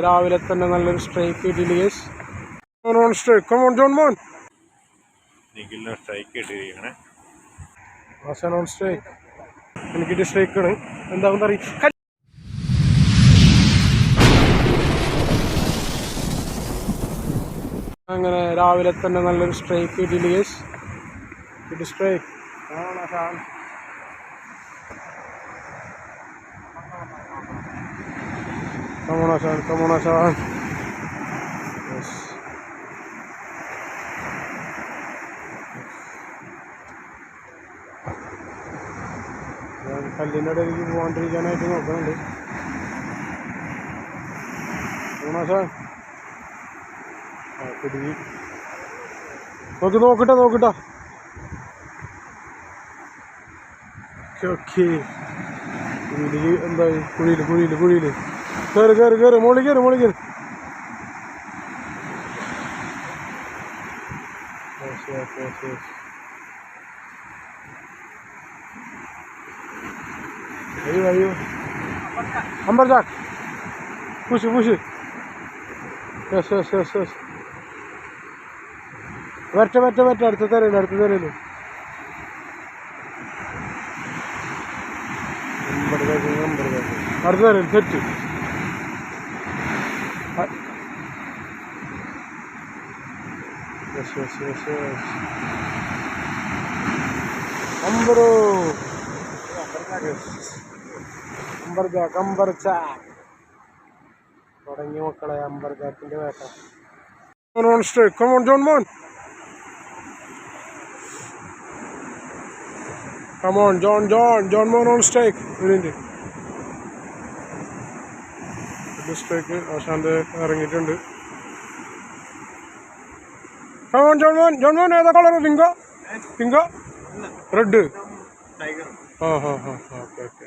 രാവിലെ തന്നെ നല്ലൊരു സ്ട്രൈക്ക് കിട്ടിയില്ല guys non strike come on John മോൻ നിഖിലിന് സ്ട്രൈക്ക് നോൺ സ്ട്രൈക്ക് സ്ട്രൈക്കാണ് എന്താണെന്ന് അങ്ങനെ രാവിലെ തന്നെ നല്ലൊരു സ്ട്രൈക്ക് കിട്ടിയില്ല ഗേസ് കിട്ടി strike Come on, Hassan. Come on, Hassan. Yes. ഞാൻ കല്ലിന്റെ ഇടയിലേക്ക് പോകാണ്ടിരിക്കാനായിട്ട് നോക്കുന്നുണ്ട്. ആ കുടുങ്ങി നോക്കി നോക്കട്ടെ നോക്കട്ടെ ഓക്കെ ഓക്കെ കുഴിയിൽ എന്തായി കുഴിയിൽ കുഴിയിൽ കുഴിയിൽ കയറി കയറി കയറി മോളി കയറി മോളി കയറി. അയ്യോ അയ്യോ amberjack push push yes yes yes yes. വരട്ടെ വരട്ടെ വരട്ടെ. അടുത്ത തരയില്ല അടുത്ത തരയില്ല അടുത്ത തരയിൽ set. Yes yes yes yes അമ്പറോ amberjack amberjack തുടങ്ങി മക്കളെ അമ്പർ ജാക്കിന്റെ വേട്ട. On strike come on John മോൻ come on John John John മോൻ ഓൺ സ്ട്രൈക്ക് ഇതിന്റെ സ്ട്രൈക്ക് ആശാന്ത് ഇറങ്ങിയിട്ടുണ്ട്. ജോൺമോൻ ജോൺ മോൻ ഏതാ കളർ പിങ്കോ പിങ്കോ റെഡ് ആ ഹാ ഹാ ഓക്കെ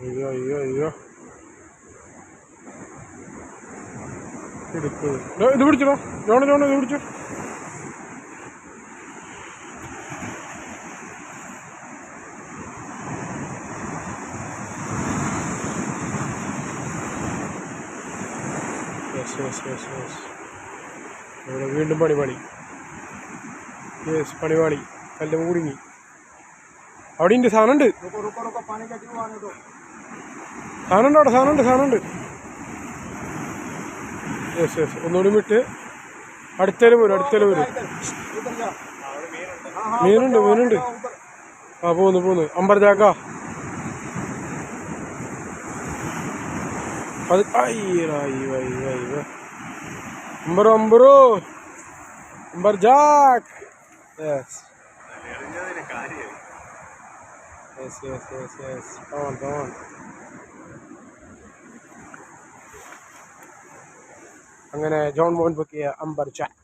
അയ്യോ അയ്യോ അയ്യോ. എടുക്ക്. ഇത് പിടിച്ചോ ജോണ് ജോണ് ഇത് പിടിച്ചു. Yes, yes, yes, യെസ് ഇവിടെ വീണ്ടും പണി പണി യെസ് പണി പണി കല്ല് കുടുങ്ങി അവിടെ ഉണ്ട് സാധനം ഉണ്ട് സാധനം ഉണ്ട് അവിടെ സാധനം ഉണ്ട് സാധനം ഉണ്ട് യെസ് യെസ് ഒന്നുകൂടി വിട്ട്. അടുത്തേലും വരും അടുത്തേലും വരും. മീനുണ്ട് മീനുണ്ട്. ആ പോന്നു പോന്നു. അമ്പർജാക്ക അത് അയ്യോ അയ്യോ അയ്യോ അമ്പറോ അമ്പറോ amberjack yes yes yes yes yes on come on അങ്ങനെ ജോൺ മോൻ പൊക്കിയ അമ്പർ ചാക്ക്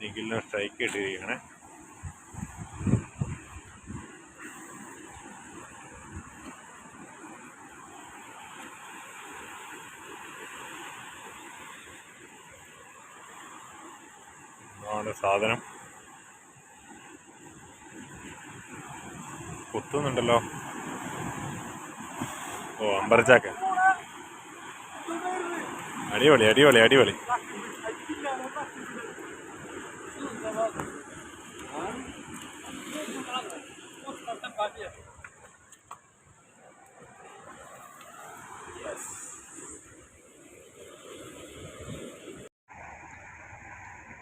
നിഖിലിന് സ്ട്രൈക്ക് ഇട്ടിരിക്കുകയാണ് ആണ് സാധനം. കുത്തുന്നുണ്ടല്ലോ. ഓ അമ്പരച്ചാക്ക. അടിപൊളി അടിപൊളി അടിപൊളി.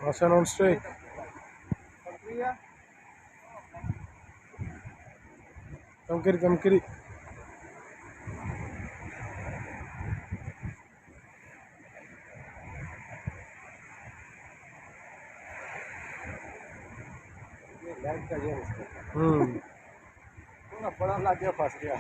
Hassan on strike. Kamkiri, kamkiri. हम्म बड़ा लग गया फंस गया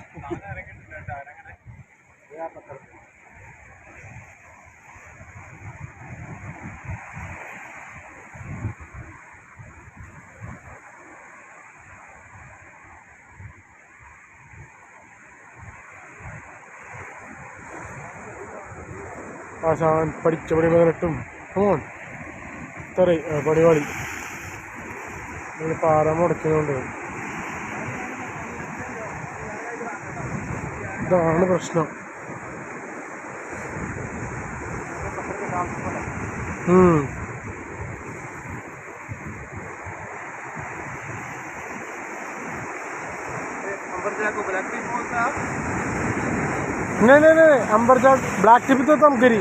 ആശാൻ പഠിച്ച പടി പതിനെട്ടും ഫോൺ ഇത്ര പണിപാടി പാറ മുടക്കുന്നുണ്ട് ഇതാണ് പ്രശ്നം. ഉം. नहीं नहीं नहीं अंबर जाट ब्लैक टी भी तो तम करी।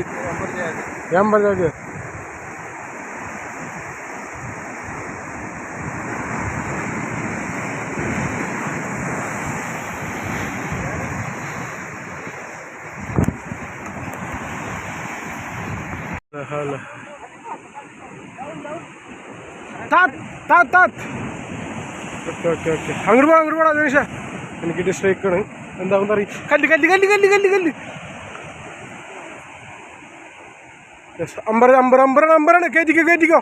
अंबर जाट तात तात तात। ओके ओके ओके अंगड़वा अंगड़वाड़ा देश इनकी डिस्ट्रिक्ट എന്താവും പറയും കല്ല് കല്ല് കല്ല് കല്ല് കല്ല് കല്ല്. യെസ് അമ്പർ അമ്പർ അമ്പറാണ് അമ്പറാണ് കയറ്റിക്കോ കയറ്റിക്കോ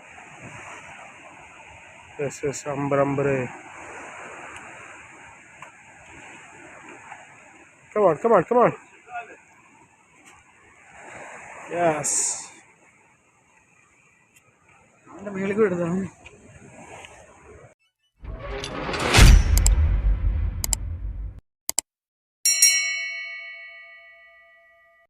yes yes amber amber Come on, come on, come on. Yes. അവന്റെ